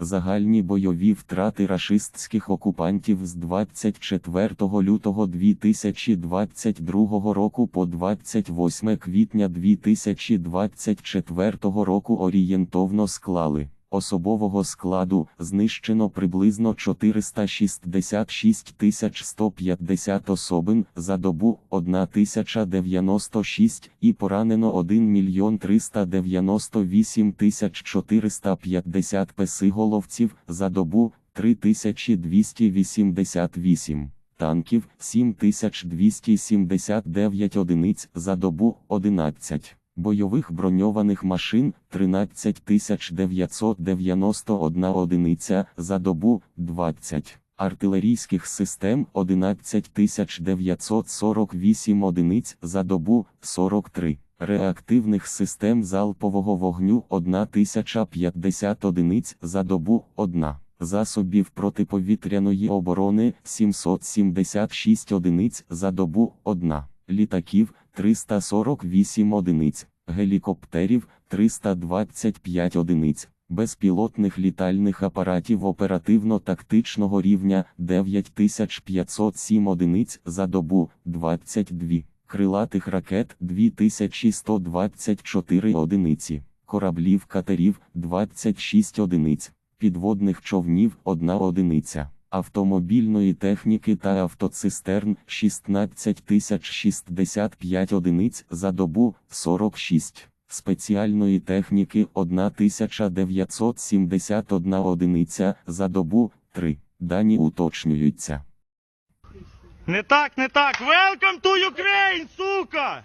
Загальні бойові втрати рашистських окупантів з 24 лютого 2022 року по 28 квітня 2024 року орієнтовно склали. Особового складу знищено приблизно 466 150 особин за добу 1096 і поранено 1 мільйон 398 450 песиголовців за добу 3288 танків 7279 одиниць за добу 11 бойових броньованих машин 13991 одиниця за добу 20, артилерійських систем 11948 одиниць за добу 43, реактивних систем залпового вогню 1050 одиниць за добу 1. Засобів протиповітряної оборони 776 одиниць за добу 1, літаків 348 одиниць, гелікоптерів 325 одиниць, безпілотних літальних апаратів оперативно-тактичного рівня 9507 одиниць за добу 22, крилатих ракет 2124 одиниці, кораблів катерів 26 одиниць, підводних човнів 1 одиниця автомобільної техніки та автоцистерн 16065 одиниць за добу 46, спеціальної техніки 1971 одиниця за добу 3. Дані уточнюються. Не так, не так. Welcome to Ukraine, сука!